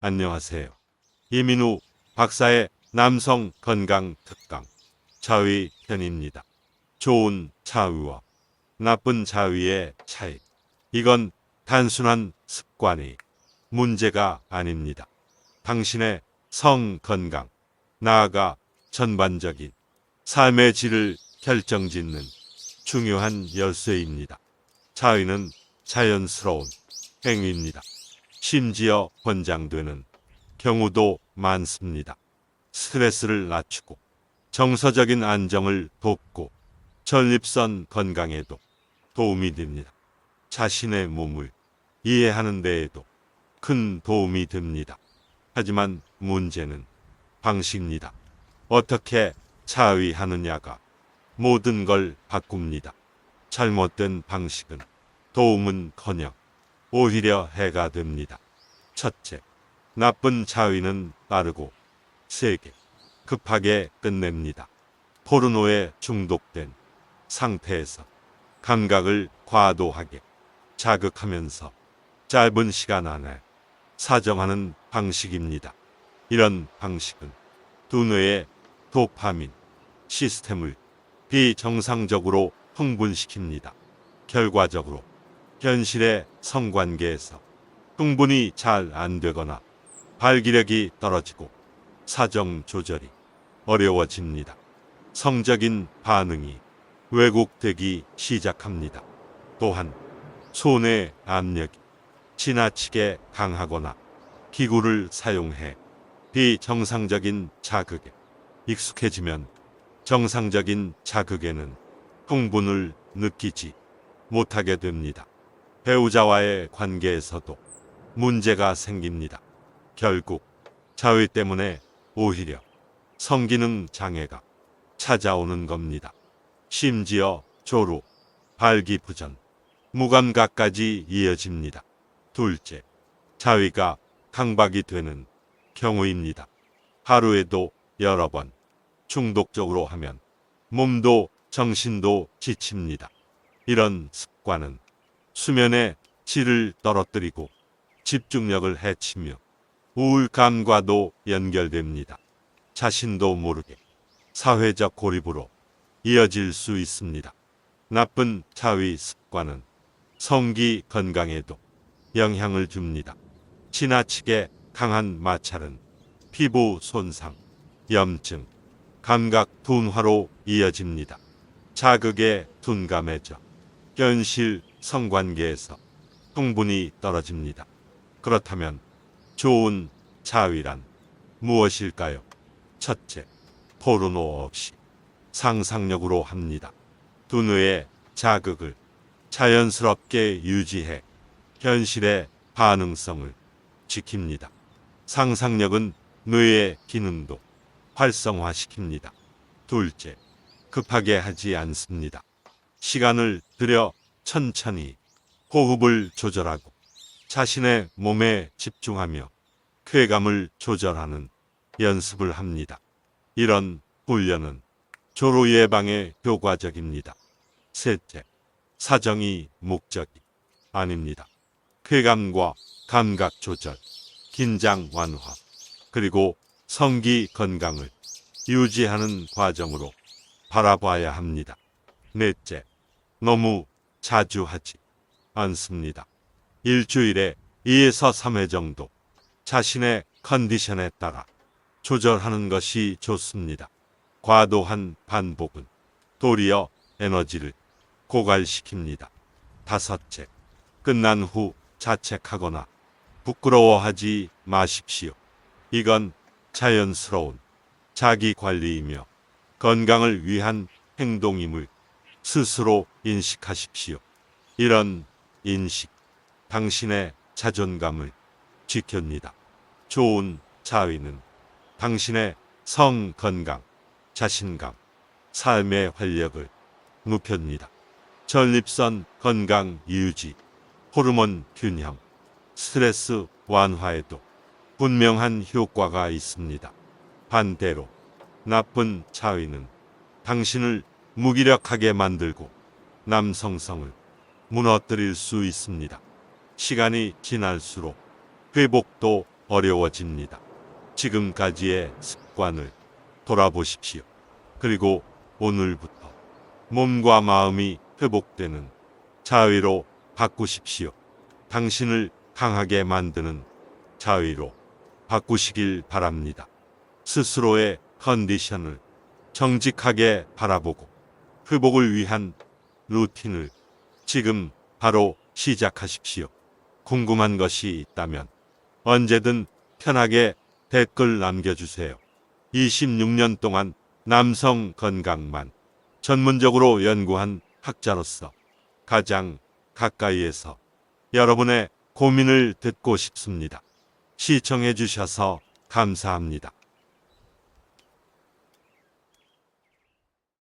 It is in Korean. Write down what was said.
안녕하세요. 이민우 박사의 남성 건강 특강 자위 편입니다. 좋은 자위와 나쁜 자위의 차이. 이건 단순한 습관이 문제가 아닙니다. 당신의 성 건강, 나아가 전반적인 삶의 질을 결정짓는 중요한 열쇠입니다. 자위는 자연스러운 행위입니다. 심지어 권장되는 경우도 많습니다. 스트레스를 낮추고 정서적인 안정을 돕고 전립선 건강에도 도움이 됩니다. 자신의 몸을 이해하는 데에도 큰 도움이 됩니다. 하지만 문제는 방식입니다. 어떻게 자위하느냐가 모든 걸 바꿉니다. 잘못된 방식은 도움은 커녕 오히려 해가 됩니다. 첫째, 나쁜 자위는 빠르고 세게, 급하게 끝냅니다. 포르노에 중독된 상태에서 감각을 과도하게 자극하면서 짧은 시간 안에 사정하는 방식입니다. 이런 방식은 두뇌의 도파민 시스템을 비정상적으로 흥분시킵니다. 결과적으로 현실의 성관계에서 흥분이 잘안 되거나 발기력이 떨어지고 사정 조절이 어려워집니다. 성적인 반응이 왜곡되기 시작합니다. 또한 손의 압력이 지나치게 강하거나 기구를 사용해 비정상적인 자극에 익숙해지면 정상적인 자극에는 흥분을 느끼지 못하게 됩니다. 배우자와의 관계에서도 문제가 생깁니다. 결국 자위 때문에 오히려 성기능 장애가 찾아오는 겁니다. 심지어 조루, 발기부전, 무감각까지 이어집니다. 둘째, 자위가 강박이 되는 경우입니다. 하루에도 여러 번 중독적으로 하면 몸도 정신도 지칩니다. 이런 습관은 수면의 질을 떨어뜨리고 집중력을 해치며 우울감과도 연결됩니다. 자신도 모르게 사회적 고립으로 이어질 수 있습니다. 나쁜 자위 습관은 성기 건강에도 영향을 줍니다. 지나치게 강한 마찰은 피부 손상, 염증, 감각 둔화로 이어집니다. 자극에 둔감해져 현실 성관계에서 흥분이 떨어집니다. 그렇다면 좋은 자위란 무엇일까요? 첫째, 포르노 없이 상상력으로 합니다. 두뇌의 자극을 자연스럽게 유지해 현실의 반응성을 지킵니다. 상상력은 뇌의 기능도 활성화시킵니다. 둘째, 급하게 하지 않습니다. 시간을 들여 천천히 호흡을 조절하고 자신의 몸에 집중하며 쾌감을 조절하는 연습을 합니다. 이런 훈련은 조로 예방에 효과적입니다. 셋째, 사정이 목적이 아닙니다. 쾌감과 감각 조절, 긴장 완화, 그리고 성기 건강을 유지하는 과정으로 바라봐야 합니다. 넷째, 너무 자주 하지 않습니다. 일주일에 2에서 3회 정도 자신의 컨디션에 따라 조절하는 것이 좋습니다. 과도한 반복은 도리어 에너지를 고갈시킵니다. 다섯째, 끝난 후 자책하거나 부끄러워하지 마십시오. 이건 자연스러운 자기 관리이며 건강을 위한 행동임을 스스로 인식하십시오. 이런 인식, 당신의 자존감을 지킵니다. 좋은 자위는 당신의 성 건강, 자신감, 삶의 활력을 높입니다. 전립선 건강 유지, 호르몬 균형, 스트레스 완화에도 분명한 효과가 있습니다. 반대로 나쁜 자위는 당신을 무기력하게 만들고 남성성을 무너뜨릴 수 있습니다. 시간이 지날수록 회복도 어려워집니다. 지금까지의 습관을 돌아보십시오. 그리고 오늘부터 몸과 마음이 회복되는 자위로 바꾸십시오. 당신을 강하게 만드는 자위로 바꾸시길 바랍니다. 스스로의 컨디션을 정직하게 바라보고 회복을 위한 루틴을 지금 바로 시작하십시오. 궁금한 것이 있다면 언제든 편하게 댓글 남겨주세요. 26년 동안 남성 건강만 전문적으로 연구한 학자로서 가장 가까이에서 여러분의 고민을 듣고 싶습니다. 시청해 주셔서 감사합니다.